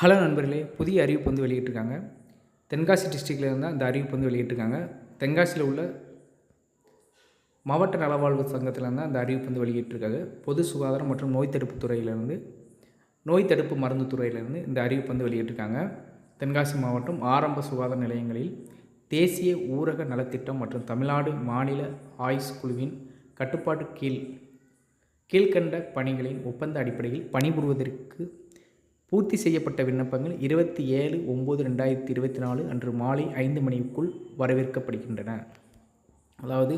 Hello நண்பர்களே புதிய அறிவிப்பு வந்து வெளியிட்டிருக்காங்க. தென்காசி டிஸ்ட்ரிக்டில் இருந்தால் அந்த அறிவிப்பு வந்து வெளியிட்டிருக்காங்க. தென்காசியில் உள்ள மாவட்ட நலவாழ்வு சங்கத்தில் இருந்தால் அந்த அறிவிப்பு வந்து வெளியிட்டிருக்காங்க. பொது சுகாதாரம் மற்றும் நோய் தடுப்பு துறையிலிருந்து நோய் தடுப்பு மருந்து துறையிலிருந்து இந்த அறிவிப்பு வந்து வெளியிட்டிருக்காங்க. தென்காசி மாவட்டம் ஆரம்ப சுகாதார நிலையங்களில் தேசிய ஊரக நலத்திட்டம் மற்றும் தமிழ்நாடு மாநில ஆயுஷ் குழுவின் கட்டுப்பாட்டு கீழ் கீழ்கண்ட பணிகளின் ஒப்பந்த அடிப்படையில் பணிபுரிவதற்கு பூர்த்தி செய்யப்பட்ட விண்ணப்பங்கள் இருபத்தி ஏழு ஒம்பது ரெண்டாயிரத்தி இருபத்தி நாலு அன்று மாலை ஐந்து மணிக்குள் வரவேற்கப்படுகின்றன. அதாவது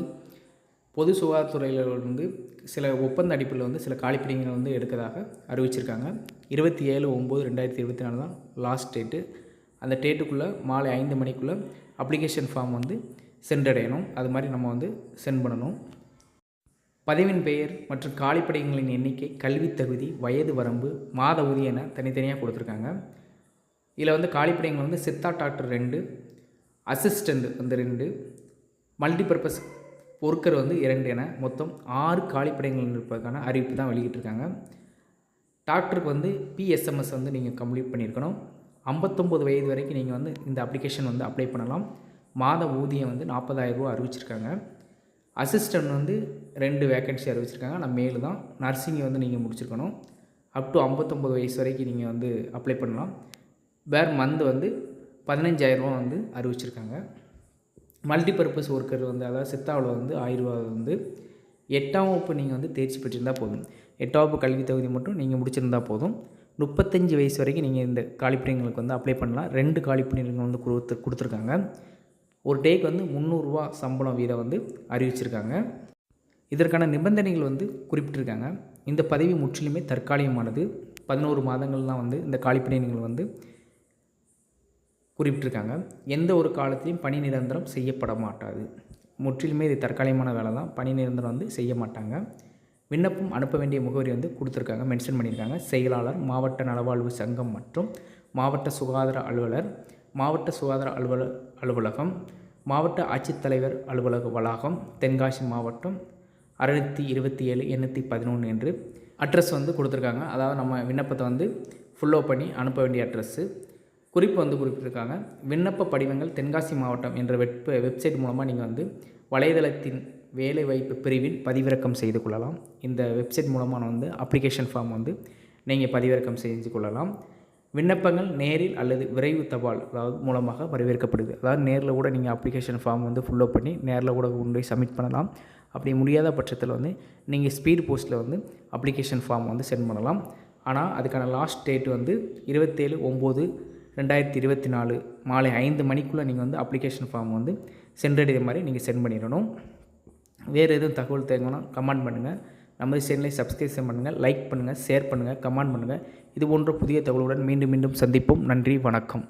பொது சுகாதாரத்துறையில் வந்து சில ஒப்பந்த அடிப்படையில் வந்து சில காலிப்பிடிங்களை வந்து எடுக்கிறதாக அறிவிச்சிருக்காங்க. இருபத்தி ஏழு ஒம்பது ரெண்டாயிரத்தி இருபத்தி நாலு தான் லாஸ்ட் டேட்டு அந்த டேட்டுக்குள்ளே மாலை ஐந்து மணிக்குள்ளே அப்ளிகேஷன் ஃபார்ம் வந்து சென்றடையணும் அது மாதிரி நம்ம வந்து சென்ட் பண்ணணும். பதிவின் பெயர் மற்றும் காலிப்படைகளின் எண்ணிக்கை கல்வித் தகுதி வயது வரம்பு மாத ஊதியம் என தனித்தனியாக கொடுத்துருக்காங்க. இதில் வந்து காலிப்படைகள் வந்து சித்தா டாக்டர் ரெண்டு அசிஸ்டண்ட் வந்து ரெண்டு மல்டிபர்பஸ் ஒர்க்கர் வந்து இரண்டு என மொத்தம் ஆறு காலிப்படைகள் இருப்பதற்கான அறிவிப்பு தான் வெளியிட்டிருக்காங்க. டாக்டருக்கு வந்து பிஎஸ்எம்எஸ் வந்து நீங்கள் கம்ப்ளீட் பண்ணியிருக்கணும். ஐம்பத்தொம்போது வயது வரைக்கும் நீங்கள் வந்து இந்த அப்ளிகேஷன் வந்து அப்ளை பண்ணலாம். மாத ஊதியம் வந்து நாற்பதாயிரரூவா அறிவிச்சிருக்காங்க. அசிஸ்டன்ட் வந்து ரெண்டு வேக்கன்சி அறிவிச்சிருக்காங்க. நான் மேலு தான். நர்சிங்கை வந்து நீங்கள் முடிச்சிருக்கணும். அப் டு ஐம்பத்தொம்போது வயசு வரைக்கும் நீங்கள் வந்து அப்ளை பண்ணலாம். பேர் மந்த் வந்து பதினஞ்சாயிரரூவா வந்து அறிவிச்சிருக்காங்க. மல்டிபர்பஸ் ஒர்க்கர் வந்து அதாவது சித்தாவில் வந்து ஆயிரரூவா வந்து எட்டாம் வகுப்பு நீங்கள் வந்து தேர்ச்சி பெற்றிருந்தால் போதும். எட்டாம் வகுப்பு கல்வி தகுதி மட்டும் நீங்கள் முடிச்சிருந்தா போதும். முப்பத்தஞ்சு வயசு வரைக்கும் நீங்கள் இந்த காலிப்பணிகளுக்கு வந்து அப்ளை பண்ணலாம். ரெண்டு காலிப்பணிகள் வந்து கொடுத்து கொடுத்துருக்காங்க. ஒரு டேக்கு வந்து முந்நூறுரூவா சம்பளம் வீதம் வந்து அறிவிச்சிருக்காங்க. இதற்கான நிபந்தனைகள் வந்து குறிப்பிட்டிருக்காங்க. இந்த பதவி முற்றிலுமே தற்காலிகமானது. பதினோரு மாதங்கள்லாம் வந்து இந்த காலிப்பணிகள் வந்து குறிப்பிட்டிருக்காங்க. எந்த ஒரு காலத்திலையும் பணி நிரந்தரம் செய்யப்பட மாட்டாது முற்றிலுமே இது தற்காலிகமான வேலை தான் பணி நிரந்தரம் வந்து செய்ய மாட்டாங்க விண்ணப்பம் அனுப்ப வேண்டிய முகவரி வந்து கொடுத்துருக்காங்க. மென்ஷன் பண்ணியிருக்காங்க. செயலாளர் மாவட்ட நலவாழ்வு சங்கம் மற்றும் மாவட்ட சுகாதார அலுவலர் மாவட்ட சுகாதார அலுவலர் அலுவலகம் மாவட்ட ஆட்சித்தலைவர் அலுவலக வளாகம் தென்காசி மாவட்டம் அறுநூற்றி இருபத்தி ஏழு எண்ணூற்றி பதினொன்று என்று அட்ரஸ் வந்து கொடுத்துருக்காங்க. அதாவது நம்ம விண்ணப்பத்தை வந்து ஃபுல்லோ பண்ணி அனுப்ப வேண்டிய அட்ரஸ்ஸு குறிப்பு வந்து குறிப்பிட்டிருக்காங்க. விண்ணப்ப படிவங்கள் தென்காசி மாவட்டம் என்ற வெப் வெப்சைட் மூலமாக நீங்கள் வந்து வலைதளத்தின் வேலைவாய்ப்பு பிரிவில் பதிவிறக்கம் செய்து கொள்ளலாம். இந்த வெப்சைட் மூலமாக வந்து அப்ளிகேஷன் ஃபார்ம் வந்து நீங்கள் பதிவிறக்கம் செஞ்சு கொள்ளலாம். விண்ணப்பங்கள் நேரில் அல்லது விரைவு தபால் அதாவது மூலமாக வரவேற்கப்படுது. அதாவது நேரில் கூட நீங்கள் அப்ளிகேஷன் ஃபார்ம் வந்து ஃபுல்லோ பண்ணி நேரில் கூட கொண்டு போய் சப்மிட் பண்ணலாம். அப்படி முடியாத பட்சத்தில் வந்து நீங்கள் ஸ்பீட் போஸ்ட்டில் வந்து அப்ளிகேஷன் ஃபார்ம் வந்து சென்ட் பண்ணலாம். ஆனால் அதுக்கான லாஸ்ட் டேட் வந்து இருபத்தேழு ஒம்பது ரெண்டாயிரத்தி இருபத்தி நாலு மாலை ஐந்து மணிக்குள்ளே நீங்கள் வந்து அப்ளிகேஷன் ஃபார்ம் வந்து சென்றடைய மாதிரி நீங்கள் சென்ட் பண்ணிடணும். வேறு எதுவும் தகவல் தேங்கணும் கமெண்ட் பண்ணுங்கள் நமது சேனலை சப்ஸ்கிரைப் பண்ணுங்கள் லைக் பண்ணுங்கள் ஷேர் பண்ணுங்கள் கமெண்ட் பண்ணுங்கள் இது போன்ற புதிய தகவலுடன் மீண்டும் மீண்டும் சந்திப்போம். நன்றி வணக்கம்.